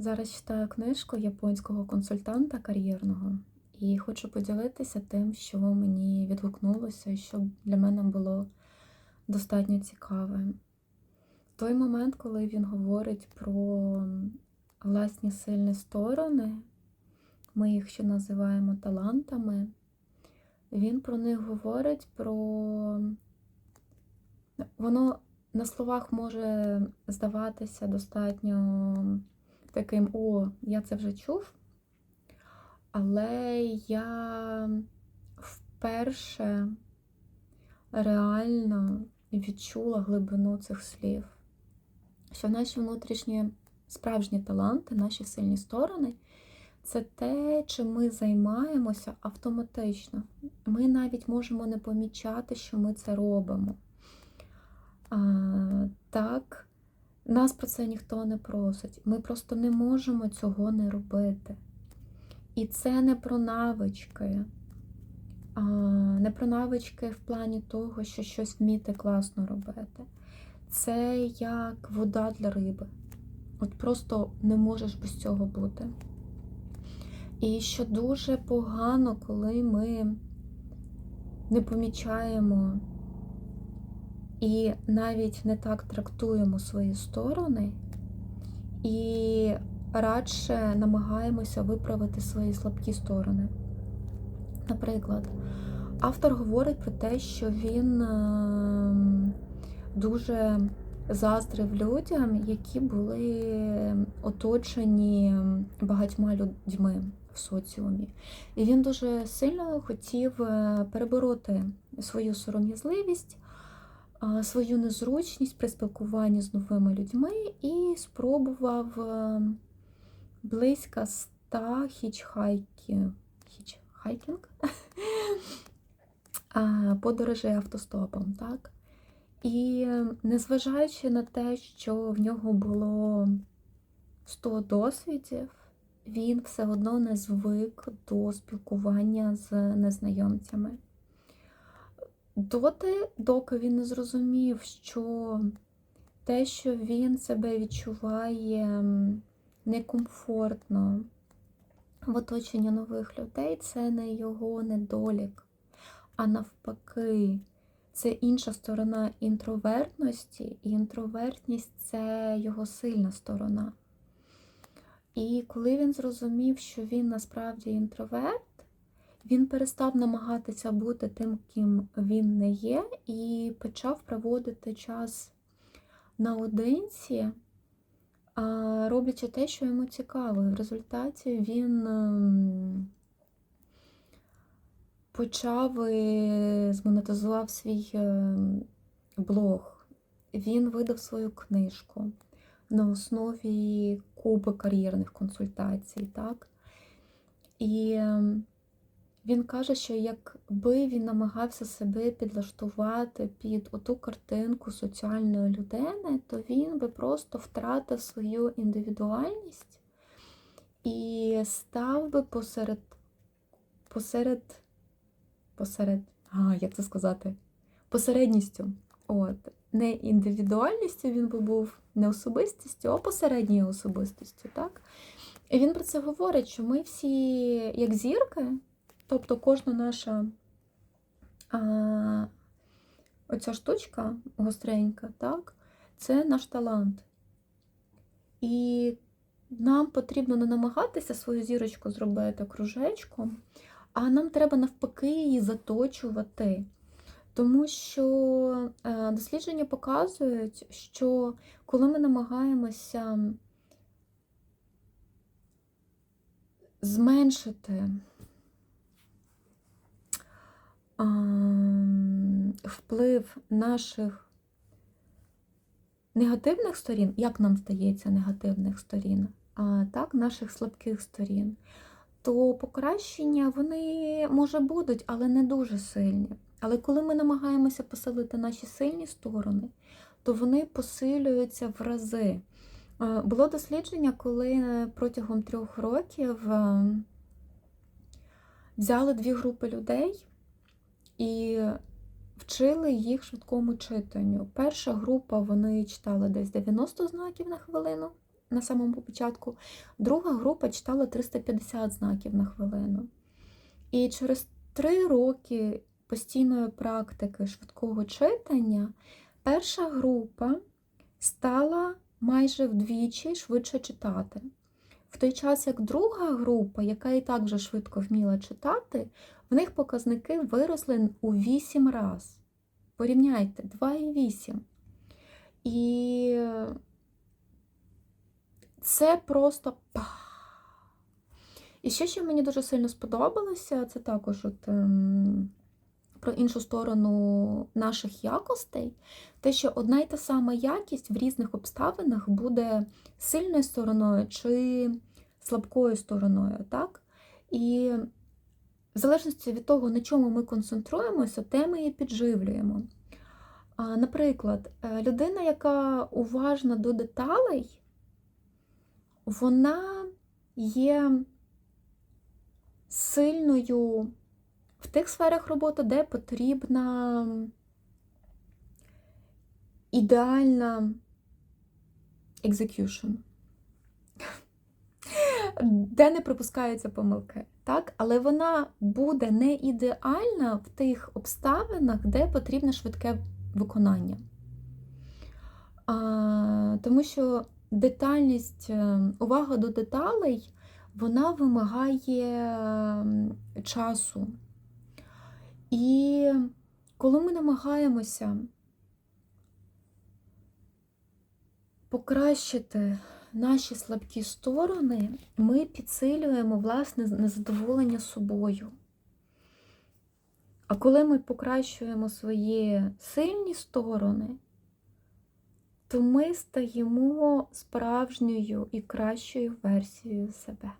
Зараз читаю книжку японського консультанта кар'єрного і хочу поділитися тим, що мені відгукнулося що для мене було достатньо цікаве. Той момент, коли він говорить про власні сильні сторони, ми їх ще називаємо талантами, він про них говорить про. Воно на словах може здаватися достатньо таким, о, я це вже чув. Але я вперше реально відчула глибину цих слів, що наші внутрішні справжні таланти, наші сильні сторони це те, чим ми займаємося автоматично. Ми навіть можемо не помічати, що ми це робимо. А, Так, нас про це ніхто не просить. Ми просто не можемо цього не робити. І це не про навички, а, не про навички в плані того, що щось вміти класно робити. Це як вода для риби. От просто не можеш без цього бути. І що дуже погано, коли ми не помічаємо і навіть не так трактуємо свої сторони, і радше намагаємося виправити свої слабкі сторони. Наприклад, автор говорить про те, що він ем, дуже заздрив людям, які були оточені багатьма людьми в соціумі. І він дуже сильно хотів е, перебороти свою сором'язливість свою незручність при спілкуванні з новими людьми і спробував е, близько ста хічхайків, хічхайкінг подорожей автостопом. так? І незважаючи на те, що в нього було 100 досвідів, він все одно не звик до спілкування з незнайомцями. Доти, доки він не зрозумів, що те, що він себе відчуває некомфортно в оточенні нових людей, це не його недолік, а навпаки, це інша сторона інтровертності, і інтровертність це його сильна сторона. І коли він зрозумів, що він насправді інтроверт, він перестав намагатися бути тим, ким він не є, і почав проводити час наодинці, роблячи те, що йому цікаво. В результаті він ем, почав і змонетизував свій ем, блог. Він видав свою книжку на основі куби кар'єрних консультацій. так? І ем, він каже, що якби він намагався себе підлаштувати під оту картинку соціальної людини, то він би просто втратив свою індивідуальність і став би посеред, посеред, посеред, а, як це сказати, посередністю. От. Не індивідуальністю він би був не особистістю, а посередньою особистістю. так? І він про це говорить, що ми всі, як зірки, Тобто кожна наша а, оця штучка гостренька, так, це наш талант. І нам потрібно не намагатися свою зірочку зробити кружечком, а нам треба навпаки її заточувати. Тому що е, дослідження показують, що коли ми намагаємося зменшити вплив наших негативних сторін, як нам здається, негативних сторін, а так, наших слабких сторін, то покращення вони, може, будуть, але не дуже сильні. Але коли ми намагаємося посилити наші сильні сторони, то вони посилюються в рази. Було дослідження, коли протягом трьох років взяли дві групи людей і вчили їх швидкому читанню. Перша група вони читали десь 90 знаків на хвилину, на самому початку. Друга група читала 350 знаків на хвилину. І через три роки постійної практики швидкого читання перша група стала майже вдвічі швидше читати. В той час, як друга група, яка і так вже швидко вміла читати, в них показники виросли у 8 разів. Порівняйте 2,8. І це просто пах. І ще, що мені дуже сильно сподобалося, це також от, ем, про іншу сторону наших якостей, те, що одна й та сама якість в різних обставинах буде сильною стороною чи слабкою стороною. так? І в залежності від того, на чому ми концентруємося, те ми і підживлюємо. Наприклад, е, людина, яка уважна до деталей, вона є сильною в тих сферах роботи, де потрібна ідеальна execution, де не припускаються помилки. Так? Але вона буде не ідеальна в тих обставинах, де потрібне швидке виконання. А, Тому що детальність, е, увага до деталей, вона вимагає часу. І коли ми намагаємося покращити наші слабкі сторони, ми підсилюємо власне незадоволення собою. А коли ми покращуємо свої сильні сторони, то ми стаємо справжньою і кращою версією себе.